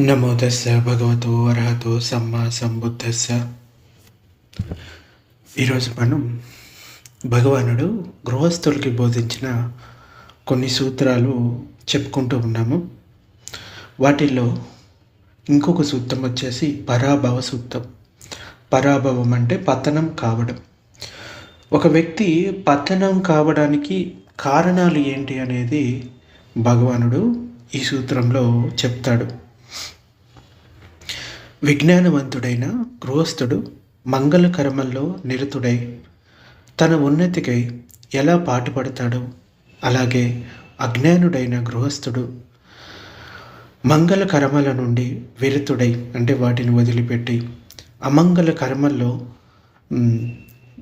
నమో తస్స భగవతో అర్హతో సమ్మా సంబుద్ధస్స ఈరోజు మనం భగవానుడు గృహస్థులకి బోధించిన కొన్ని సూత్రాలు చెప్పుకుంటూ ఉన్నాము. వాటిల్లో ఇంకొక సూత్రం వచ్చేసి పరాభవ సూత్రం. పరాభవం అంటే పతనం కావడం. ఒక వ్యక్తి పతనం కావడానికి కారణాలు ఏంటి అనేది భగవానుడు ఈ సూత్రంలో చెప్తాడు. విజ్ఞానవంతుడైన గృహస్థుడు మంగళకర్మల్లో నిరతుడై తన ఉన్నతికై ఎలా పాటుపడతాడో అలాగే అజ్ఞానుడైన గృహస్థుడు మంగళ కర్మల నుండి విరుతుడై అంటే వాటిని వదిలిపెట్టి అమంగళ కర్మల్లో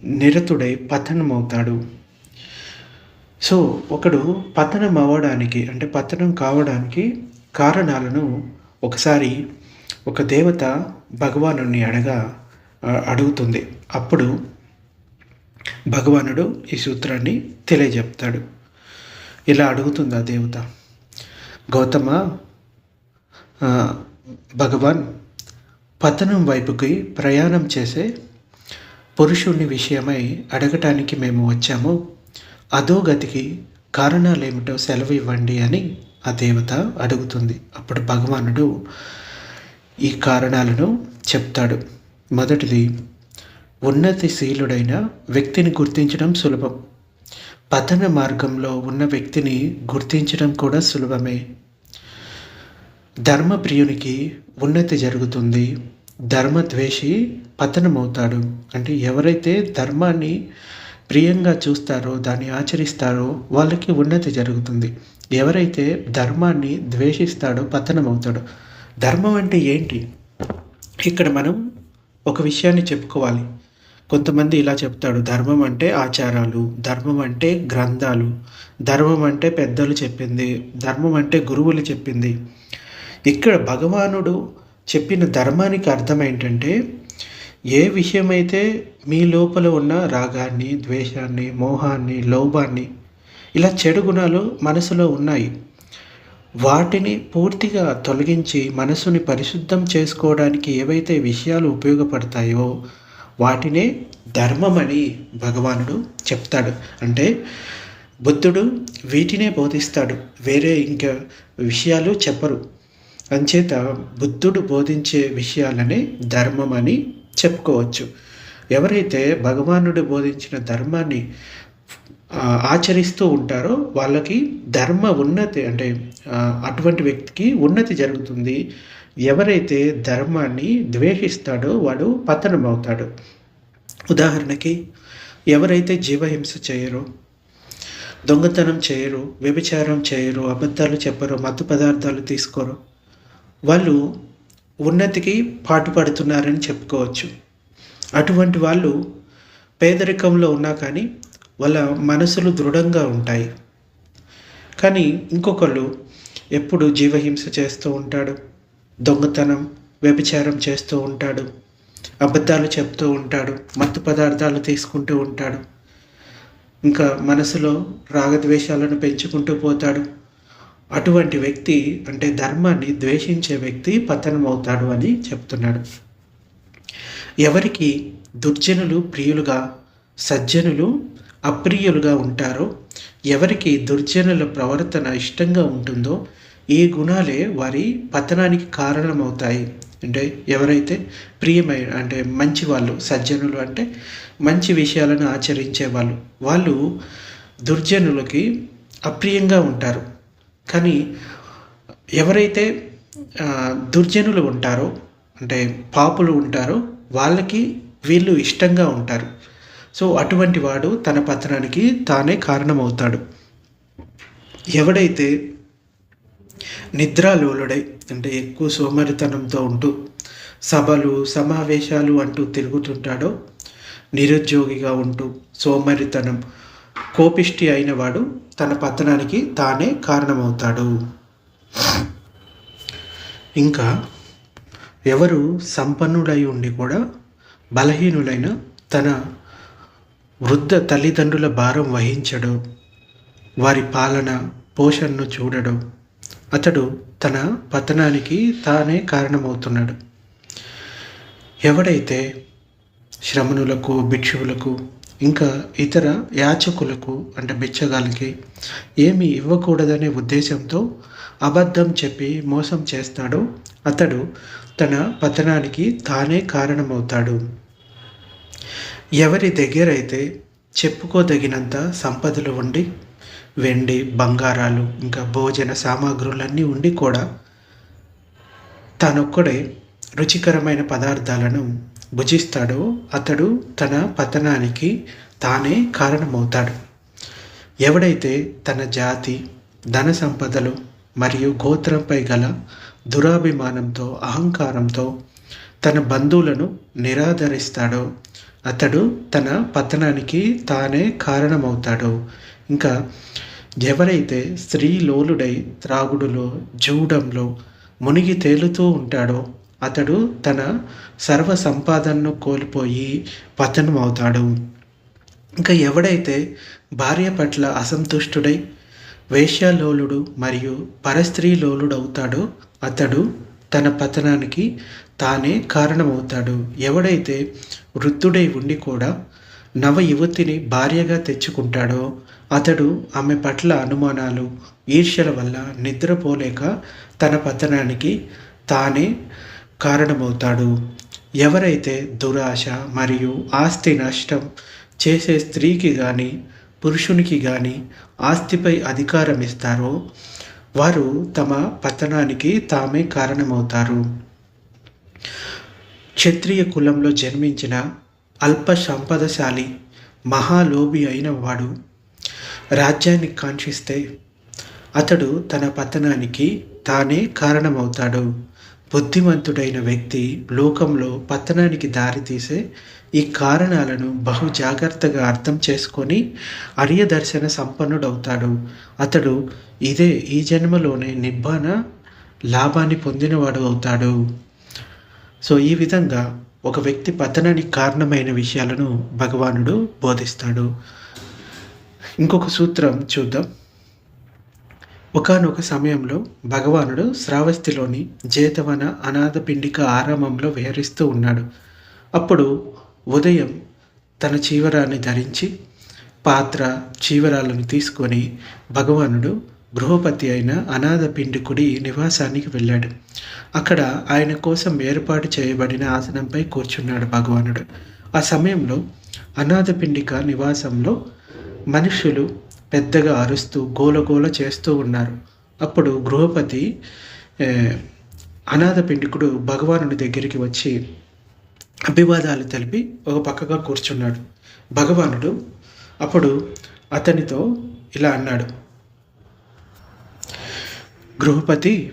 నిరతుడై పతనమవుతాడు. సో ఒకడు పతనం అవ్వడానికి అంటే పతనం కావడానికి కారణాలను ఒకసారి ఒక దేవత భగవాను అడగా అడుగుతుంది. అప్పుడు భగవానుడు ఈ సూత్రాన్ని తెలియజెప్తాడు. ఇలా అడుగుతుంది ఆ దేవత. గౌతమ భగవాన్ పతనం వైపుకి ప్రయాణం చేసే పురుషుని విషయమై అడగటానికి మేము వచ్చాము. అధోగతికి కారణాలేమిటో సెలవు ఇవ్వండి అని ఆ దేవత అడుగుతుంది. అప్పుడు భగవానుడు ఈ కారణాలను చెప్తాడు. మొదటిది ఉన్నతిశీలుడైన వ్యక్తిని గుర్తించడం సులభం. పతన మార్గంలో ఉన్న వ్యక్తిని గుర్తించడం కూడా సులభమే. ధర్మప్రియునికి ఉన్నతి జరుగుతుంది. ధర్మద్వేషి పతనమవుతాడు. అంటే ఎవరైతే ధర్మాన్ని ప్రియంగా చూస్తారో దాన్ని ఆచరిస్తారో వాళ్ళకి ఉన్నతి జరుగుతుంది. ఎవరైతే ధర్మాన్ని ద్వేషిస్తాడో పతనమవుతాడు. ధర్మం అంటే ఏంటి? ఇక్కడ మనం ఒక విషయాన్ని చెప్పుకోవాలి. కొంతమంది ఇలా చెప్తాడు ధర్మం అంటే ఆచారాలు ధర్మం అంటే గ్రంథాలు ధర్మం అంటే పెద్దలు చెప్పింది ధర్మం అంటే గురువులు చెప్పింది. ఇక్కడ భగవానుడు చెప్పిన ధర్మానికి అర్థం ఏంటంటే ఏ విషయమైతే మీ లోపల ఉన్న రాగాన్ని ద్వేషాన్ని మోహాన్ని లోభాన్ని ఇలా చెడు గుణాలు మనసులో ఉన్నాయి వాటిని పూర్తిగా తొలగించి మనసుని పరిశుద్ధం చేసుకోవడానికి ఏవైతే విషయాలు ఉపయోగపడతాయో వాటినే ధర్మమని భగవానుడు చెప్తాడు. అంటే బుద్ధుడు వీటినే బోధిస్తాడు. వేరే ఇంకా విషయాలు చెప్పరు. అంచేత బుద్ధుడు బోధించే విషయాలనే ధర్మం అని చెప్పుకోవచ్చు. ఎవరైతే భగవానుడు బోధించిన ధర్మాన్ని ఆచరిస్తూ ఉంటారో వాళ్ళకి ధర్మ ఉన్నతి అంటే అటువంటి వ్యక్తికి ఉన్నతి జరుగుతుంది. ఎవరైతే ధర్మాన్ని ద్వేషిస్తాడో వాడు పతనం అవుతాడు ఉదాహరణకి ఎవరైతే జీవహింస చేయరో దొంగతనం చేయరు వ్యభిచారం చేయరు అబద్ధాలు చెప్పరు మత్తు పదార్థాలు తీసుకోరు వాళ్ళు ఉన్నతికి పాటుపడుతున్నారని చెప్పుకోవచ్చు. అటువంటి వాళ్ళు పేదరికంలో ఉన్నా కానీ వాళ్ళ మనసులు దృఢంగా ఉంటాయి. కానీ ఇంకొకళ్ళు ఎప్పుడు జీవహింస చేస్తూ ఉంటాడు. దొంగతనం వ్యభిచారం చేస్తూ ఉంటాడు. అబద్ధాలు చెప్తూ ఉంటాడు. మత్తు పదార్థాలు తీసుకుంటూ ఉంటాడు. ఇంకా మనసులో రాగద్వేషాలను పెంచుకుంటూ పోతాడు. అటువంటి వ్యక్తి అంటే ధర్మాన్ని ద్వేషించే వ్యక్తి పతనం అవుతాడు అని చెప్తున్నాడు. ఎవరికి దుర్జనులు ప్రియులుగా సజ్జనులు అప్రియులుగా ఉంటారో ఎవరికి దుర్జనుల ప్రవర్తన ఇష్టంగా ఉంటుందో ఈ గుణాలే వారి పతనానికి కారణమవుతాయి. అంటే ఎవరైతే ప్రియమైన అంటే మంచి వాళ్ళు సజ్జనులు అంటే మంచి విషయాలను ఆచరించే వాళ్ళు వాళ్ళు దుర్జనులకి అప్రియంగా ఉంటారు. కానీ ఎవరైతే దుర్జనులు ఉంటారో అంటే పాపులు ఉంటారో వాళ్ళకి వీళ్ళు ఇష్టంగా ఉంటారు. సో అటువంటి వాడు తన పతనానికి తానే కారణమవుతాడు. ఎవడైతే నిద్రాలోలుడై అంటే ఎక్కువ సోమరితనంతో ఉంటూ సభలు సమావేశాలు అంటూ తిరుగుతుంటాడో నిరుద్యోగిగా ఉంటూ సోమరితనం కోపిష్టి అయిన వాడు తన పతనానికి తానే కారణమవుతాడు. ఇంకా ఎవరు సంపన్నుడై ఉండి కూడా బలహీనులైన తన వృద్ధ తల్లిదండ్రుల భారం వహించడు. వారి పాలన పోషణను చూడడం. అతడు తన పతనానికి తానే కారణమవుతున్నాడు. ఎవడైతే శ్రమణులకు భిక్షువులకు ఇంకా ఇతర యాచకులకు అంటే బిచ్చగాలకి ఏమి ఇవ్వకూడదనే ఉద్దేశంతో అబద్ధం చెప్పి మోసం చేస్తాడో అతడు తన పతనానికి తానే కారణమవుతాడు. ఎవరి దగ్గరైతే చెప్పుకోదగినంత సంపదలు ఉండి వెండి బంగారాలు ఇంకా భోజన సామాగ్రులన్నీ ఉండి కూడా తానొక్కడే రుచికరమైన పదార్థాలను భుజిస్తాడో అతడు తన పతనానికి తానే కారణమవుతాడు. ఎవడైతే తన జాతి ధన సంపదలు మరియు గోత్రంపై గల దురాభిమానంతో అహంకారంతో తన బంధువులను నిరాదరిస్తాడో అతడు తన పతనానికి తానే కారణమవుతాడు. ఇంకా ఎవరైతే స్త్రీలోలుడై త్రాగుడులో జూడంలో మునిగి తేలుతూ ఉంటాడో అతడు తన సర్వ సంపాదనను కోల్పోయి పతనం అవుతాడు ఇంకా ఎవడైతే భార్య పట్ల అసంతుష్టుడై వేశ్యాలోలుడు మరియు పరస్త్రీలోలుడు అవుతాడో అతడు తన పతనానికి తానే కారణమవుతాడు. ఎవడైతే వృద్ధుడై ఉండి కూడా నవ యువతిని భార్యగా తెచ్చుకుంటాడో అతడు ఆమె పట్ల అనుమానాలు ఈర్ష్యల వల్ల నిద్రపోలేక తన పతనానికి తానే కారణమవుతాడు. ఎవరైతే దురాశ మరియు ఆస్తి నష్టం చేసే స్త్రీకి కానీ పురుషునికి కానీ ఆస్తిపై అధికారం ఇస్తారో వారు తమ పతనానికి తామే కారణమవుతారు. క్షత్రియ కులంలో జన్మించిన అల్ప సంపదశాలి మహాలోభి అయిన వాడు రాజ్యాన్ని కాంక్షిస్తే అతడు తన పతనానికి తానే కారణమవుతాడు. బుద్ధిమంతుడైన వ్యక్తి లోకంలో పతనానికి దారితీసే ఈ కారణాలను బహు జాగ్రత్తగా అర్థం చేసుకొని అర్యదర్శన సంపన్నుడవుతాడు. అతడు ఇదే ఈ జన్మలోనే నిబ్బాన లాభాన్ని పొందినవాడు అవుతాడు. సో ఈ విధంగా ఒక వ్యక్తి పతనానికి కారణమైన విషయాలను భగవానుడు బోధిస్తాడు. ఇంకొక సూత్రం చూద్దాం. ఒకనొక సమయంలో భగవానుడు శ్రావస్తిలోని జేతవన అనాథ పిండిక ఆరామంలో విహరిస్తూ ఉన్నాడు. అప్పుడు ఉదయం తన చీవరాన్ని ధరించి పాత్ర చీవరాలను తీసుకొని భగవానుడు గృహపతి అయిన అనాథ పిండికుడి నివాసానికి వెళ్ళాడు. అక్కడ ఆయన కోసం ఏర్పాటు చేయబడిన ఆసనంపై కూర్చున్నాడు భగవానుడు. ఆ సమయంలో అనాథ పిండిక నివాసంలో మనుషులు పెద్దగా అరుస్తూ గోలగోల చేస్తూ ఉన్నారు. అప్పుడు గృహపతి అనాథ పిండికుడు భగవానుడి దగ్గరికి వచ్చి అభివాదాలు తెలిపి ఒక పక్కగా కూర్చున్నాడు. భగవానుడు అప్పుడు అతనితో ఇలా అన్నాడు. గృహపతి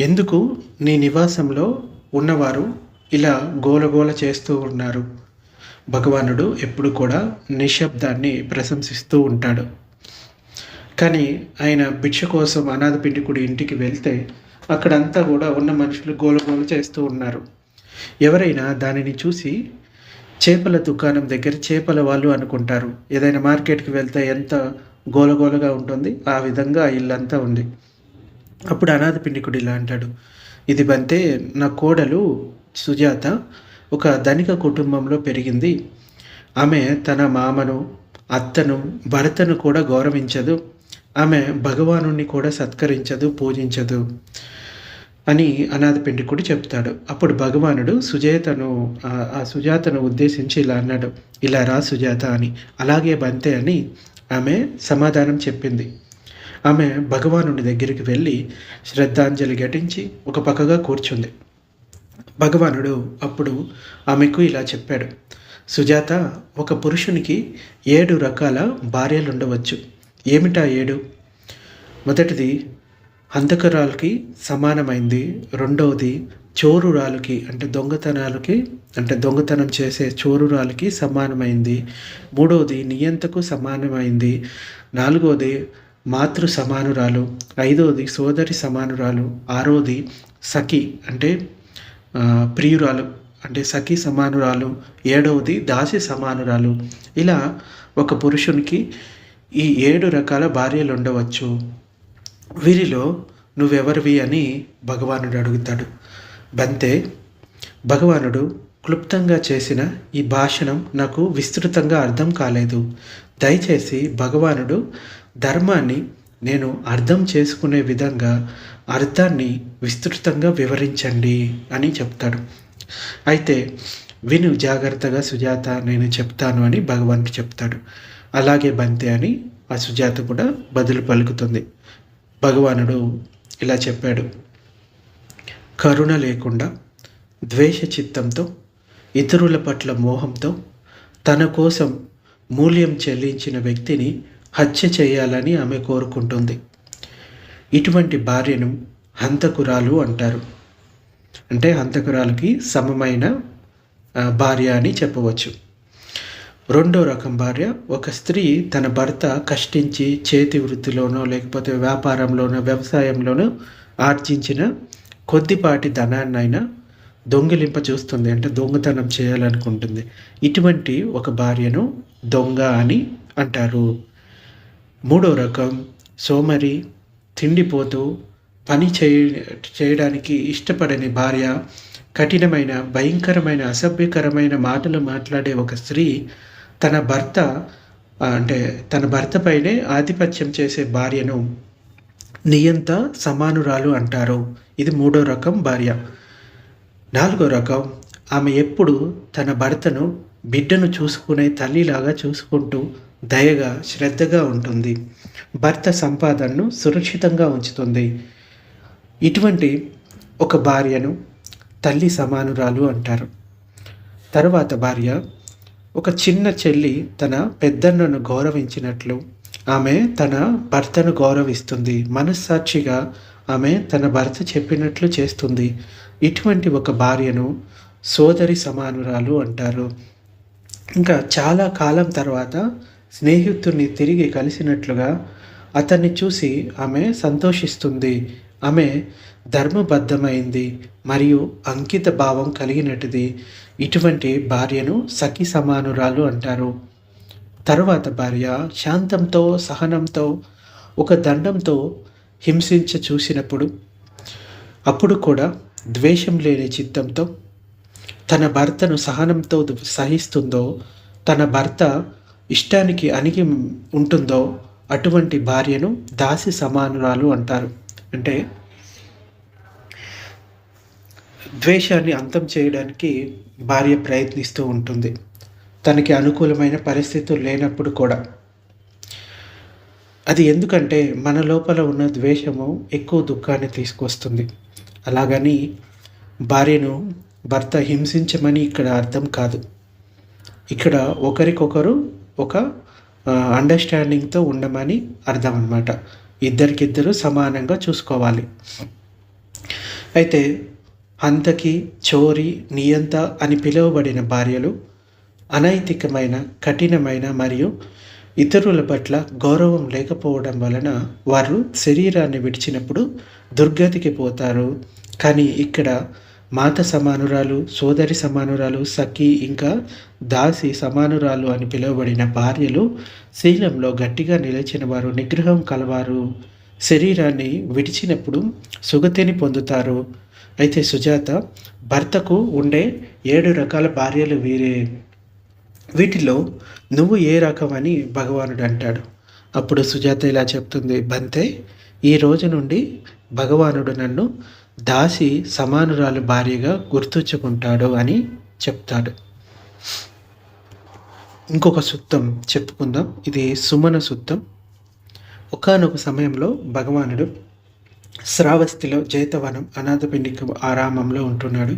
ఎందుకు నీ నివాసంలో ఉన్నవారు ఇలా గోలగోల చేస్తూ ఉన్నారు? భగవానుడు ఎప్పుడు కూడా నిశ్శబ్దాన్ని ప్రశంసిస్తూ ఉంటాడు. కానీ ఆయన భిక్ష కోసం అనాథ పిండికుడి ఇంటికి వెళ్తే అక్కడంతా కూడా ఉన్న మనుషులు గోలగోల చేస్తూ ఉన్నారు. ఎవరైనా దానిని చూసి చేపల దుకాణం దగ్గర చేపల వాళ్ళు అనుకుంటారు. ఏదైనా మార్కెట్కి వెళ్తే ఎంత గోలగోలగా ఉంటుంది? ఆ విధంగా ఇల్లంతా ఉంది. అప్పుడు అనాథ పిండికుడు ఇలా అంటాడు. ఇది బంతే నా కోడలు సుజాత ఒక ధనిక కుటుంబంలో పెరిగింది. ఆమె తన మామను అత్తను భర్తను కూడా గౌరవించదు. ఆమె భగవాను కూడా సత్కరించదు పూజించదు అని అనాథ పిండికుడు చెప్తాడు. అప్పుడు భగవానుడు సుజాతను ఆ సుజాతను ఉద్దేశించి ఇలా అన్నాడు. ఇలా రా సుజాత అని అలాగే బంతే అని ఆమె సమాధానం చెప్పింది. ఆమె భగవానుడి దగ్గరికి వెళ్ళి శ్రద్ధాంజలి ఘటించి ఒక పక్కగా కూర్చుంది. భగవానుడు అప్పుడు ఆమెకు ఇలా చెప్పాడు. సుజాత ఒక పురుషునికి ఏడు రకాల భార్యలు ఉండవచ్చు ఏమిటా ఏడు? మొదటిది హంతకురాలకి సమానమైంది. రెండవది చోరురాలకి అంటే దొంగతనాలకి అంటే దొంగతనం చేసే చోరురాలకి సమానమైంది. మూడవది నియంతకు సమానమైంది. నాలుగవది మాతృ సమానురాలు. ఐదవది సోదరి సమానురాలు. ఆరోది సఖి అంటే ప్రియురాలు అంటే సఖి సమానురాలు. ఏడవది దాసి సమానురాలు. ఇలా ఒక పురుషునికి ఈ ఏడు రకాల భార్యలు ఉండవచ్చు వీరిలో నువ్వెవరివి అని భగవానుడు అడుగుతాడు. బంతే భగవానుడు క్లుప్తంగా చేసిన ఈ భాషణం నాకు విస్తృతంగా అర్థం కాలేదు. దయచేసి భగవానుడు ధర్మాన్ని నేను అర్థం చేసుకునే విధంగా అర్థాన్ని విస్తృతంగా వివరించండి అని చెప్తాడు. అయితే విను జాగ్రత్తగా సుజాత నేను చెప్తాను అని భగవానుడు చెప్తాడు. అలాగే బంతే అని ఆ సుజాత కూడా బదులు పలుకుతుంది. భగవానుడు ఇలా చెప్పాడు. కరుణ లేకుండా ద్వేష చిత్తంతో ఇతరుల పట్ల మోహంతో తన కోసం మూల్యం చెల్లించిన వ్యక్తిని హత్య చేయాలని ఆమె కోరుకుంటుంది. ఇటువంటి భార్యను హంతకురాలు అంటారు. అంటే హంతకురాలకి సమమైన భార్య అని చెప్పవచ్చు. రెండో రకం భార్య ఒక స్త్రీ తన భర్త కష్టించి చేతి వృత్తిలోనో లేకపోతే వ్యాపారంలోనో వ్యవసాయంలోనో ఆర్జించిన కొద్దిపాటి ధనాన్నైనా దొంగిలింప చూస్తుంది. అంటే దొంగతనం చేయాలనుకుంటుంది. ఇటువంటి ఒక భార్యను దొంగ అని అంటారు. మూడో రకం సోమరి తిండిపోతూ పని చేయ చేయడానికి ఇష్టపడని భార్య కఠినమైన భయంకరమైన అసభ్యకరమైన మాటలు మాట్లాడే ఒక స్త్రీ తన భర్త అంటే తన భర్తపైనే ఆధిపత్యం చేసే భార్యను నియంత సమానురాలు అంటారు. ఇది మూడో రకం భార్య. నాలుగో రకం ఆమె ఎప్పుడు తన భర్తను బిడ్డను చూసుకునే తల్లిలాగా చూసుకుంటూ దయగా శ్రద్ధగా ఉంటుంది. భర్త సంపాదనను సురక్షితంగా ఉంచుతుంది. ఇటువంటి ఒక భార్యను తల్లి సమానురాలు అంటారు. తరువాత భార్య ఒక చిన్న చెల్లి తన పెద్దన్నను గౌరవించినట్లు ఆమె తన భర్తను గౌరవిస్తుంది. మనస్సాక్షిగా ఆమె తన భర్త చెప్పినట్లు చేస్తుంది. ఇటువంటి ఒక భార్యను సోదరి సమానురాలు అంటారు. ఇంకా చాలా కాలం తర్వాత స్నేహితుడిని తిరిగి కలిసినట్లుగా అతన్ని చూసి ఆమె సంతోషిస్తుంది. ఆమె ధర్మబద్ధమైంది మరియు అంకిత భావం కలిగినటిది ఇటువంటి భార్యను సఖి సమానురాలు అంటారు. తరువాత భార్య శాంతంతో సహనంతో ఒక దండంతో హింసించ చూసినప్పుడు అప్పుడు కూడా ద్వేషం లేని చిత్తంతో తన భర్తను సహనంతో సహిస్తుందో తన భర్త ఇష్టానికి అణిగి ఉంటుందో అటువంటి భార్యను దాసి సమానురాలు అంటారు. అంటే ద్వేషాన్ని అంతం చేయడానికి భార్య ప్రయత్నిస్తూ ఉంటుంది. తనకి అనుకూలమైన పరిస్థితులు లేనప్పుడు కూడా. అది ఎందుకంటే మన లోపల ఉన్న ద్వేషము ఎక్కువ దుఃఖాన్ని తీసుకొస్తుంది. అలాగని భార్యను భర్త హింసించమని ఇక్కడ అర్థం కాదు. ఇక్కడ ఒకరికొకరు ఒక అండర్స్టాండింగ్తో ఉండమని అర్థం అనమాట ఇద్దరికిద్దరు సమానంగా చూసుకోవాలి. అయితే అంతకి చోరీ నియంత అని పిలువబడిన భార్యలు అనైతికమైన కఠినమైన మరియు ఇతరుల పట్ల గౌరవం లేకపోవడం వలన వారు శరీరాన్ని విడిచినప్పుడు దుర్గతికి పోతారు. కానీ ఇక్కడ మాత సమానురాలు సోదరి సమానురాలు సఖి ఇంకా దాసి సమానురాలు అని పిలువబడిన భార్యలు శీలంలో గట్టిగా నిలిచిన వారు నిగ్రహం కలవారు. శరీరాన్ని విడిచినప్పుడు సుగతిని పొందుతారు. అయితే సుజాత భర్తకు ఉండే ఏడు రకాల భార్యలు వీరే. వీటిలో నువ్వు ఏ రకం అని భగవానుడు అంటాడు అప్పుడు సుజాత ఇలా చెప్తుంది బంతే ఈ రోజు నుండి భగవానుడు నన్ను దాసి సమానురాలు భార్యగా గుర్తుంచుకుంటాడు అని చెప్తాడు. ఇంకొక సుత్తం చెప్పుకుందాం. ఇది సుమన సుత్తం ఒకనొక సమయంలో భగవానుడు శ్రావస్తిలో జైతవనం అనాథపిండిక ఆరామంలో ఉంటున్నాడు.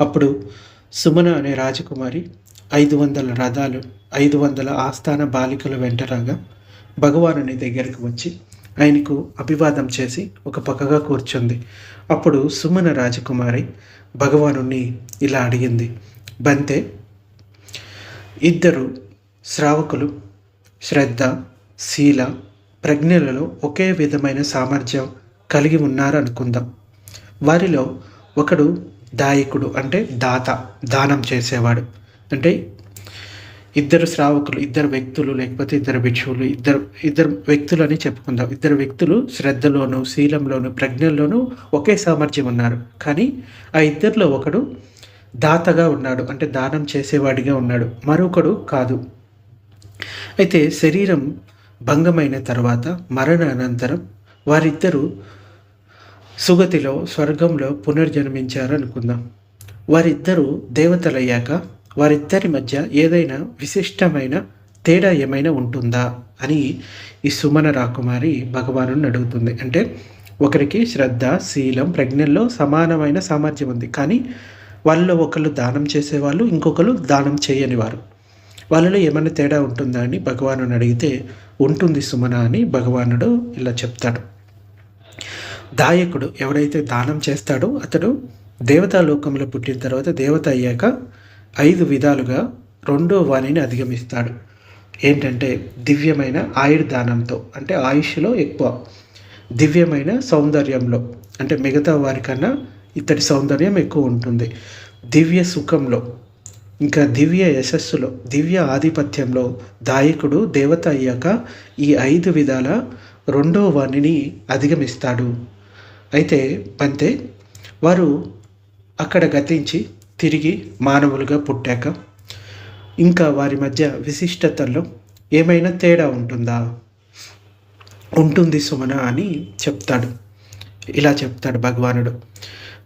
అప్పుడు సుమన అనే రాజకుమారి ఐదు వందల రథాలు ఐదు వందల ఆస్థాన బాలికలు వెంటరాగా భగవానుని దగ్గరికి వచ్చి ఆయనకు అభివాదం చేసి ఒక పక్కగా కూర్చుంది. అప్పుడు సుమన రాజకుమారి భగవాను ఇలా అడిగింది. బంతే ఇద్దరు శ్రావకులు శ్రద్ధ శీల ప్రజ్ఞలలో ఒకే విధమైన సామర్థ్యం కలిగి ఉన్నారు అనుకుందాం వారిలో ఒకడు దాయకుడు అంటే దాత దానం చేసేవాడు. అంటే ఇద్దరు శ్రావకులు ఇద్దరు వ్యక్తులు లేకపోతే ఇద్దరు భిక్షువులు ఇద్దరు ఇద్దరు వ్యక్తులు అని చెప్పుకుందాం. ఇద్దరు వ్యక్తులు శ్రద్ధలోను శీలంలోను ప్రజ్ఞల్లోనూ ఒకే సామర్థ్యం ఉన్నారు. కానీ ఆ ఇద్దరిలో ఒకడు దాతగా ఉన్నాడు. అంటే దానం చేసేవాడిగా ఉన్నాడు. మరొకడు కాదు. అయితే శరీరం భంగమైన తర్వాత మరణ అనంతరం వారిద్దరూ సుగతిలో స్వర్గంలో పునర్జన్మించారు అనుకుందాం వారిద్దరూ దేవతలయ్యాక వారిద్దరి మధ్య ఏదైనా విశిష్టమైన తేడా ఏమైనా ఉంటుందా అని ఈ సుమన రాకుమారి భగవాను అడుగుతుంది. అంటే ఒకరికి శ్రద్ధ శీలం ప్రజ్ఞల్లో సమానమైన సామర్థ్యం ఉంది. కానీ వాళ్ళలో ఒకళ్ళు దానం చేసేవాళ్ళు ఇంకొకరు దానం చేయని వారు. వాళ్ళలో ఏమైనా తేడా ఉంటుందా అని భగవాను అడిగితే ఉంటుంది సుమన అని భగవానుడు ఇలా చెప్తాడు. దాయకుడు ఎవడైతే దానం చేస్తాడో అతడు దేవతా లోకంలో పుట్టిన తర్వాత దేవత అయ్యాక ఐదు విధాలుగా రెండో వాణిని అధిగమిస్తాడు. ఏంటంటే దివ్యమైన ఆయుర్దానంతో అంటే ఆయుష్లో ఎక్కువ. దివ్యమైన సౌందర్యంలో అంటే మిగతా వారికన్నా ఇతడి సౌందర్యం ఎక్కువ ఉంటుంది. దివ్య సుఖంలో ఇంకా దివ్య యశస్సులో దివ్య ఆధిపత్యంలో దాయకుడు దేవత అయ్యాక ఈ ఐదు విధాల రెండో వాణిని అధిగమిస్తాడు. అయితే పంతే వారు అక్కడ గతించి తిరిగి మానవులుగా పుట్టాక ఇంకా వారి మధ్య విశిష్టతల్లో ఏమైనా తేడా ఉంటుందా? ఉంటుంది సుమన అని చెప్తాడు. ఇలా చెప్తాడు భగవానుడు.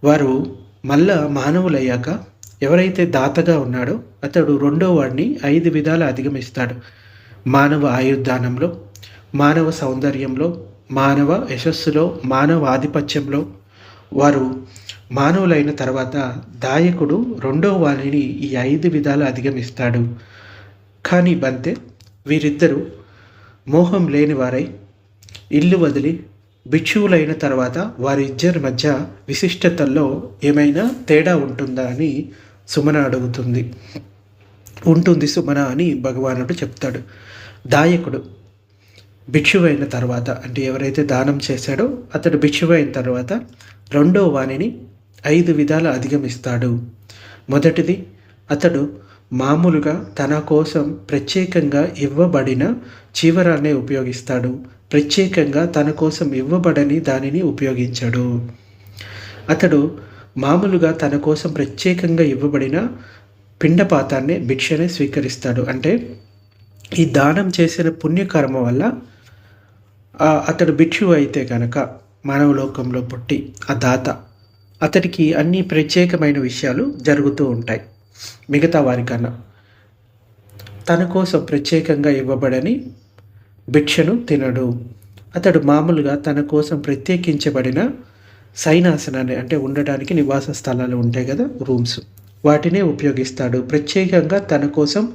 వారు మళ్ళా మానవులయ్యాక ఎవరైతే దాతగా ఉన్నాడో అతడు రెండో వాడిని ఐదు విధాలు అధిగమిస్తాడు. మానవ ఆయుర్దానంలో మానవ సౌందర్యంలో మానవ యశస్సులో మానవ ఆధిపత్యంలో వారు మానవులైన తర్వాత దాయకుడు రెండో వాణిని ఈ ఐదు విధాలు అధిగమిస్తాడు. కానీ బంతే వీరిద్దరూ మోహం లేనివారై ఇల్లు వదిలి భిక్షువులైన తర్వాత వారిద్దరి మధ్య విశిష్టతల్లో ఏమైనా తేడా ఉంటుందా అని సుమన అడుగుతుంది. ఉంటుంది సుమన అని భగవానుడు చెప్తాడు. దాయకుడు భిక్షువైన తర్వాత అంటే ఎవరైతే దానం చేశాడో అతడు భిక్షువైన తర్వాత రెండో వాణిని ఐదు విధాల అధిగమిస్తాడు. మొదటిది అతడు మామూలుగా తన కోసం ప్రత్యేకంగా ఇవ్వబడిన చీవరాన్ని ఉపయోగిస్తాడు. ప్రత్యేకంగా తన కోసం ఇవ్వబడని దానిని ఉపయోగించడు. అతడు మామూలుగా తన కోసం ప్రత్యేకంగా ఇవ్వబడిన పిండపాతాన్ని భిక్షనే స్వీకరిస్తాడు. అంటే ఈ దానం చేసిన పుణ్యకర్మ వల్ల అతడు భిక్షు అయితే కనుక మానవలోకంలో పుట్టి ఆ దాత అతడికి అన్ని ప్రత్యేకమైన విషయాలు జరుగుతూ ఉంటాయి. మిగతా వారికన్నా తన కోసం ప్రత్యేకంగా ఇవ్వబడని భిక్షను తినడు. అతడు మామూలుగా తన కోసం ప్రత్యేకించబడిన సైనాసనాన్ని అంటే ఉండడానికి నివాస స్థలాలు ఉంటాయి కదా రూమ్స్. వాటినే ఉపయోగిస్తాడు. ప్రత్యేకంగా తన కోసం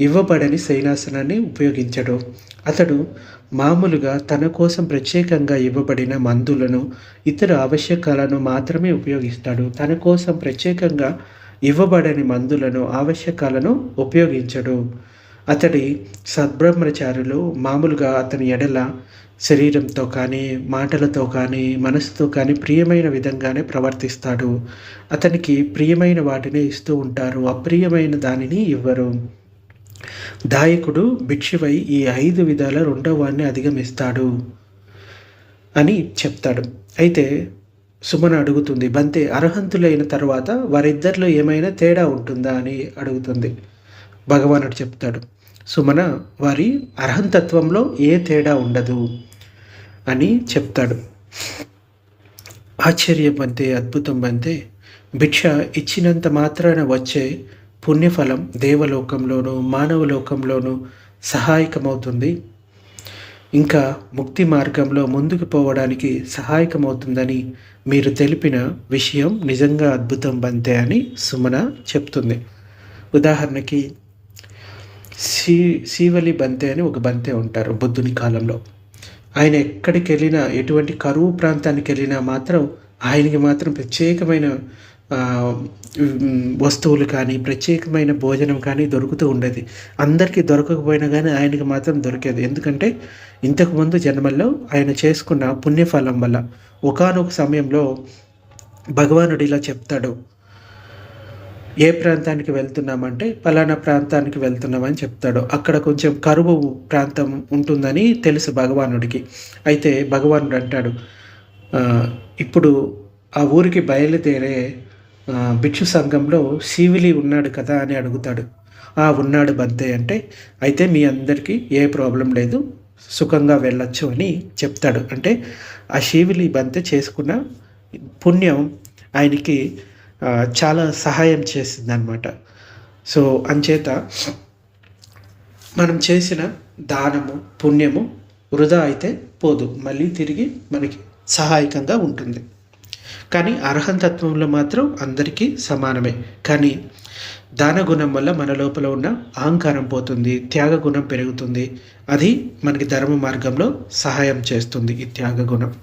ఇవ్వబడని సైనాసనాన్ని ఉపయోగించడు. అతడు మామూలుగా తన కోసం ప్రత్యేకంగా ఇవ్వబడిన మందులను ఇతర ఆవశ్యకాలను మాత్రమే ఉపయోగిస్తాడు. తన కోసం ప్రత్యేకంగా ఇవ్వబడని మందులను ఆవశ్యకాలను ఉపయోగించడు. అతడి సద్బ్రహ్మచారులు మామూలుగా అతని ఎడల శరీరంతో కానీ మాటలతో కానీ మనసుతో కానీ ప్రియమైన విధంగానే ప్రవర్తిస్తాడు. అతనికి ప్రియమైన వాటిని ఇస్తూ ఉంటారు. అప్రియమైన దానిని ఇవ్వరు. దాయకుడు భిక్షువై ఈ ఐదు విధాల రెండవ వాడిని అధిగమిస్తాడు అని చెప్తాడు. అయితే సుమన అడుగుతుంది బంతే అర్హంతులైన తర్వాత వారిద్దరిలో ఏమైనా తేడా ఉంటుందా? అని అడుగుతుంది. భగవానుడు చెప్తాడు సుమన వారి అర్హంతత్వంలో ఏ తేడా ఉండదు? అని చెప్తాడు. ఆశ్చర్యం బంతే అద్భుతం బంతే భిక్ష ఇచ్చినంత మాత్రాన వచ్చే పుణ్యఫలం దేవలోకంలోనూ మానవలోకంలోనూ సహాయకమవుతుంది. ఇంకా ముక్తి మార్గంలో ముందుకు పోవడానికి సహాయకమవుతుందని మీరు తెలిపిన విషయం నిజంగా అద్భుతం బంతే అని సుమన చెప్తుంది. ఉదాహరణకి శ్రీ శీవలి బంతే అని ఒక బంతే ఉంటారు బుద్ధుని కాలంలో. ఆయన ఎక్కడికి వెళ్ళినా ఎటువంటి కరువు ప్రాంతానికి వెళ్ళినా మాత్రం ఆయనకి మాత్రం ప్రత్యేకమైన వస్తువులు కానీ ప్రత్యేకమైన భోజనం కానీ దొరుకుతూ ఉండేది. అందరికీ దొరకకపోయినా కానీ ఆయనకి మాత్రం దొరికేది. ఎందుకంటే ఇంతకుముందు జన్మల్లో ఆయన చేసుకున్న పుణ్యఫలం వల్ల ఒకనొక సమయంలో భగవానుడు ఇలా చెప్తాడు. ఏ ప్రాంతానికి వెళ్తున్నామంటే పలానా ప్రాంతానికి వెళ్తున్నామని చెప్తాడు. అక్కడ కొంచెం కరువు ప్రాంతం ఉంటుందని తెలుసు భగవానుడికి. అయితే భగవానుడు అంటాడు ఇప్పుడు ఆ ఊరికి బయలుదేరే భిక్షు సంఘంలో శివిలి ఉన్నాడు కదా అని అడుగుతాడు. ఆ ఉన్నాడు బంతే అంటే అయితే మీ అందరికీ ఏ ప్రాబ్లం లేదు సుఖంగా వెళ్ళొచ్చు అని చెప్తాడు. అంటే ఆ శివిలి బంతే చేసుకున్న పుణ్యం ఆయనకి చాలా సహాయం చేసింది అనమాట సో అంచేత మనం చేసిన దానము పుణ్యము వృధా అయితే పోదు. మళ్ళీ తిరిగి మనకి సహాయకంగా ఉంటుంది. కానీ అర్హంతత్వంలో మాత్రం అందరికీ సమానమే. కానీ దాన గుణం వల్ల మన లోపల ఉన్న అహంకారం పోతుంది త్యాగ గుణం పెరుగుతుంది. అది మనకి ధర్మ మార్గంలో సహాయం చేస్తుంది ఈ త్యాగ గుణం